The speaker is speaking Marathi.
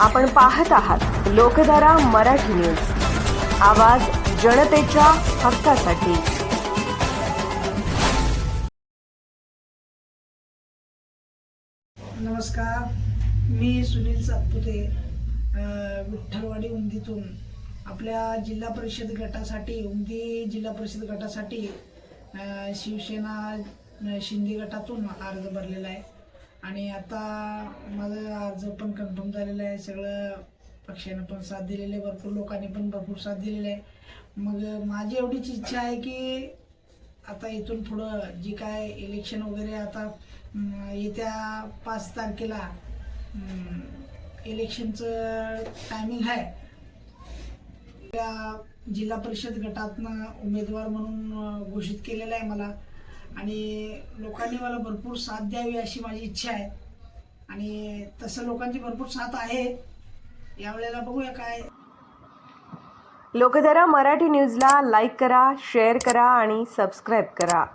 आपण पाहत आहात लोकधारा मराठी न्यूज. आवाज जनतेच्या हक्कासाठी. नमस्कार मी सुनील सातपुते विठ्ठलवाडी उमदीतून आपल्या जिल्हा परिषद गटासाठी उमदी जिल्हा परिषद गटासाठी शिवसेना शिंदे गटातून अर्ज भरलेला आहे. आणि आता माझं अर्ज पण कन्फर्म झालेलं आहे. सगळं पक्षानं पण साथ दिलेले आहे. भरपूर लोकांनी पण भरपूर साथ दिलेला आहे. मग माझी एवढीच इच्छा आहे की आता इथून पुढं जी काय इलेक्शन वगैरे आता येत्या पाच तारखेला इलेक्शनचं टायमिंग आहे. त्या जिल्हा परिषद गटातनं उमेदवार म्हणून घोषित केलेलं आहे मला. आणि लोकांनी मला भरपूर साथ द्यावी अशी माझी इच्छा आहे. आणि तसं लोकांची भरपूर साथ आहे. यावेळेला बघूया काय. लोकधारा मराठी न्यूजला लाईक करा शेअर करा आणि सबस्क्राईब करा.